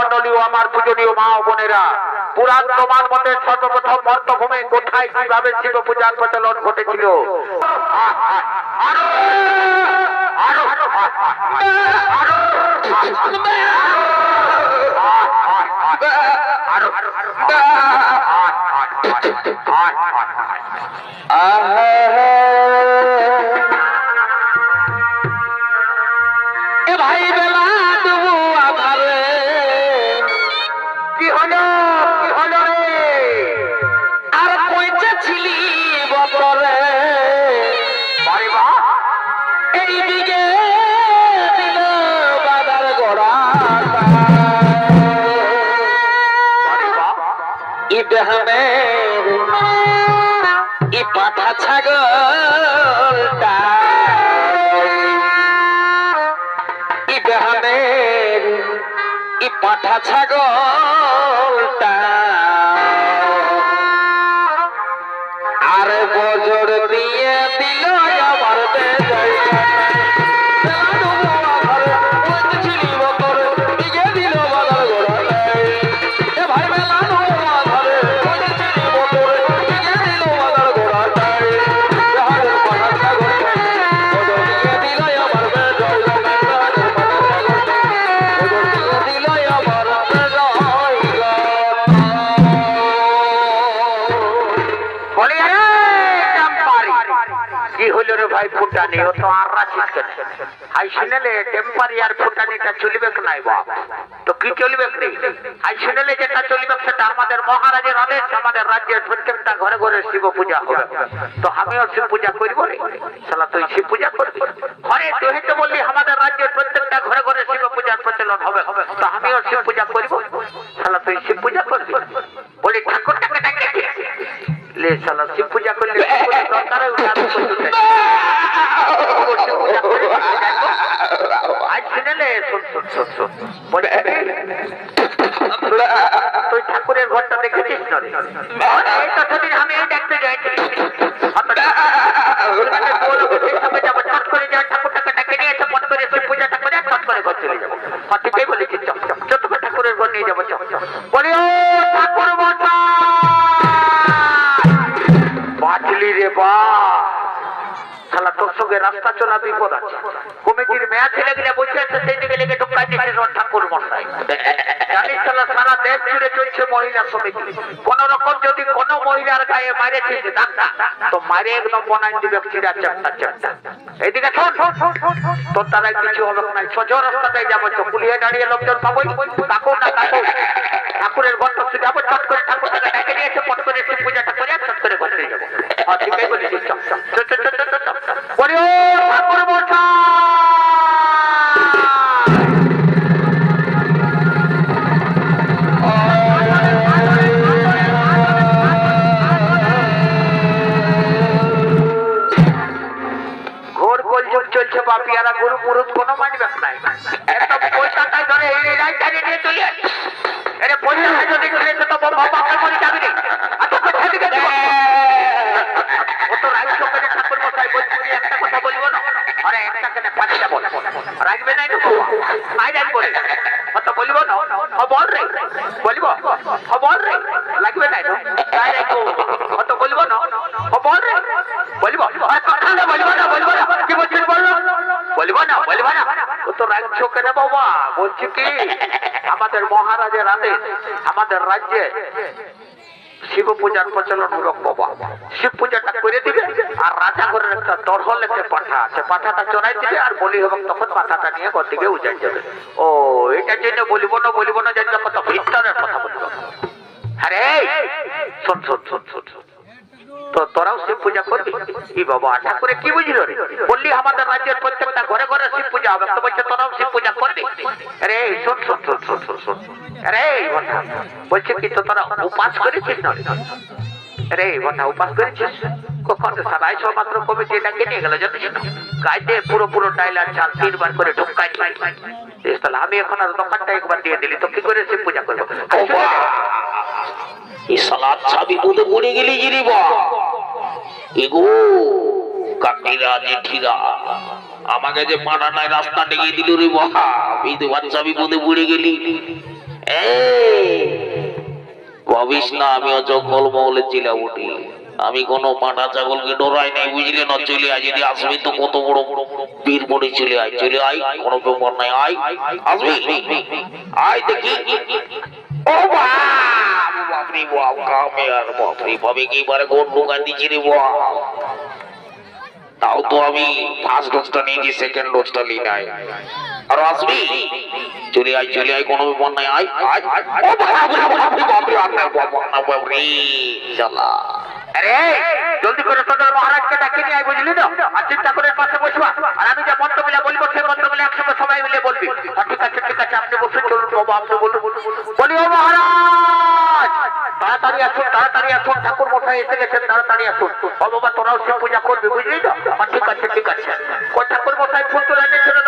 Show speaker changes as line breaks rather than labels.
মন্ডলী আমার পূজনীয় মা বোনেরা, পুরাণ প্রমাণ মতে সর্বপ্রথম মর্তভূমে কোথায়, কীভাবে শিব পূজার প্রচলন ঘটেছিল? আরও
ইব্রাহিমের ই পাঠা ছাগলটা। ইব্রাহিমের ই পাঠা ছাগলটা। আর বজর দিয়ে
সেটা আমাদের মহারাজের আদেশ, আমাদের রাজ্যের প্রত্যেকটা ঘরে ঘরে শিব পূজা হবে। তো আমিও শিব পূজা করব রে? তুই শিব পূজা করবি? ঘরে তুই তো বললি আমাদের রাজ্যের প্রত্যেকটা ঘরে ঘরে শিব পূজার প্রচলন হবে। তো আমিও শিব পূজা করব। শালা তুই শিব পূজা করবি? বলি ঠাকুরটাকে ডাকে লে শালা শিব পূজা করলে দরকার। আজ শুনেলে শোন শোন শোন শোন। বলে, তুই- ঠাকুরের ঘরটা দেখেছিস না আমি মাটিকে বলি কি চটকে ঠাকুরের ঘর নিয়ে যাব বলি ও ঠাকুর বাঁচলি রে বা শালা, তোর সঙ্গে রাস্তা চলা বিপদ আছে। কমিটির মেয়া ছেলে গেলে বসে আছে, সেই দিকে লেগে ঢুকাই দিচ্ছে ঠাকুর মশাই। জানিস শালা, সারা দেশ জুড়ে চলছে মহিলা সমিতি। কোন রকম যদি কোনো মহিলার গায়ে মারেছিস ডাক্তার তো মারে একদম বনাই দিবে চিরা চারটা চারটা এইদিকে তোর দ্বারাই কিছু হবে না সোজা রাস্তাটাই যাব, তো পুলিয়ে দাঁড়িয়ে লোকজন পাবোই। কাকু না কাকু, ঠাকুরের ঘরটা যাব চট করে ঠাকুরটাকে ডেকে নিয়েছে পট করে পূজাটা করে, চট করে ঘরে যাব হ্যাঁ ঠিকই বলেছিস। বাপিয়ারা গরু মুরুদ কোনো মানবে নাই। এত পয়সাটাই ধরে এই রাজধানী নিয়ে চলে আয়। এরে পয়সা যদি তো বাবা বাপের বাড়ি যাবি করে ঠাকুর মশাই বলছি একটা কথা বলব না। আরে একটা কেন পাঁচটা বল রাখবে নাই রাখব অত বলব না। বল রে। বলব? বল রে। লাগবে নাই রাখব অত বলব না। বল রে। বলব? কথা না। বলব না বলব না কি বলছিস বল বলব না বলব না রাখছো কেন বাবা, বলছি কি? আমাদের মহারাজের আদেশ আমাদের রাজ্যে শিব পূজার প্রচলন হোক বাবা। শিব পূজাটা করে দিবে আর রাজা ঘরের একটা দরহল একটা পাঠা আছে। পাঠাটা চড়াই দিবে আর বলি হবে তখন পাঠাটা নিয়ে ঘর দিকে উজাই যাবে ও এটার জন্য বলিব না বলিব না যে কত ভিতরের কথা বলব। আরে শোন শোন শোন শোন শোন। তোরাও শিব পূজা করবি? কি বাবা, আশা করে কি বুঝলো রে? বললি আমাদের রাজ্যের প্রত্যেকটা ঘরে ঘরে শিব পূজা হবে, তো বলছে তোরাও শিব পূজা করবি? আরে শোন শোন শোন শোন শোন শোন। আরে বলছে কি, তো তোরা উপাস করেছিস না আরে কথা উপাস করেছিস? কখন সব মাত্র গেল গাইতে পুরো পুরো ডাইলার চাল তিনবার করে ঢুকাই। আমি এখন আর দোকানটা একবার দিয়ে দিলি, তো কি করে শিব পূজা করব?
এই সালাদ ছাবি দুধে গেলি আমাকে যে পাড়াটায় রাস্তা ডেকে দিল রে বাহা বিধে বাচ্চা বিপদে পড়ে গেলি। ভাবিস না আমিও জঙ্গল মহলে ছিলাম উঠি। আমি কোনো পাটা ছাগলকে ডোরাই নাই, বুঝলি না? চলে আয়, যদি আসবি তো কত বড় বীর বড়ি চলে আয়। চলে আয়, কোনো ব্যাপার নাই, আয়, আসবি। আয় দেখি। ও বাপ বাপরে বাপ কামে আর বাপরে ভাবে কি বারে গোট দোকান দিচ্ছি রে বাপ তাও তো আমি ফার্স্ট ডোজটা নিয়েছি সেকেন্ড ডোজটা নিই নাই আর আসবি চলে আয় চলে আয় কোনো ব্যাপার নাই আয় আয় ও বাপরে বাপরে বাপরে আপনার বাবা বাপরে চালা
আরে জলদি করে তোদের মহারাজকে ডাকিয়ে নিয়ে আয় বুঝলি তো আর চিন্তা করে পাশে বসবা আর আমি যে মন্ত্র মিলে বলব সেই একসঙ্গে সবাই মিলে বলবি ঠিক আছে ঠিক আছে আপনি বসে চলুন বাবা আপনি বলুন বলি ও মহারাজ তাড়াতাড়ি আসুন তাড়াতাড়ি আসুন ঠাকুর মশাই এসে গেছেন, তাড়াতাড়ি আসুন ও বাবা, তোরাও সে পূজা করবি, বুঝলি তো? ঠিক আছে ঠিক আছে। ও ঠাকুর মশাই, ফুল তোলা ছেড়ে